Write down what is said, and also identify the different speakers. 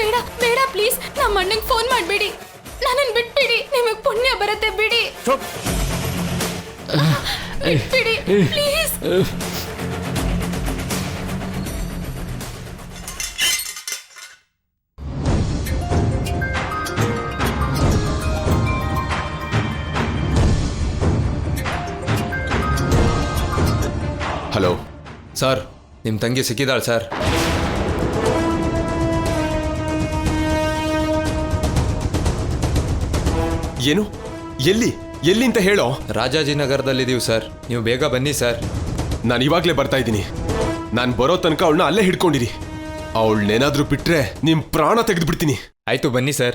Speaker 1: ಬೇಡ ಬೇಡ ಪ್ಲೀಸ್ ನಮ್ಮ ಅಣ್ಣಂಗೆ ಫೋನ್ ಮಾಡಬೇಡಿ. ನನ್ನನ್ನು ಬಿಟ್ಬಿಡಿ. ನಿಮಗೆ ಪುಣ್ಯ ಬರುತ್ತೆ ಬಿಡಿ. ಬಿಟ್ಬಿಡಿ ಪ್ಲೀಸ್
Speaker 2: ಹಲೋ
Speaker 3: ಸರ್ ನಿಮ್ಮ ತಂಗಿ ಸಿಕ್ಕಿದಾಳೆ ಸರ್
Speaker 2: ಏನು? ಎಲ್ಲಿ? ಎಲ್ಲಿ ಅಂತ ಹೇಳೋ?
Speaker 3: ರಾಜಾಜಿನಗರದಲ್ಲಿದ್ದೀವಿ ಸರ್. ನೀವು ಬೇಗ ಬನ್ನಿ ಸರ್.
Speaker 2: ನಾನು ಇವಾಗಲೇ ಬರ್ತಾ ಇದ್ದೀನಿ. ನಾನು ಬರೋ ತನಕ ಅವಳನ್ನ ಅಲ್ಲೇ ಹಿಡ್ಕೊಂಡಿರಿ. ಅವಳನ್ನೇನಾದ್ರೂ ಬಿಟ್ರೆ ನಿಮ್ಮ ಪ್ರಾಣ ತೆಗೆದುಬಿಡ್ತೀನಿ. ಆಯಿತು
Speaker 3: ಆಯ್ತು ಬನ್ನಿ ಸರ್.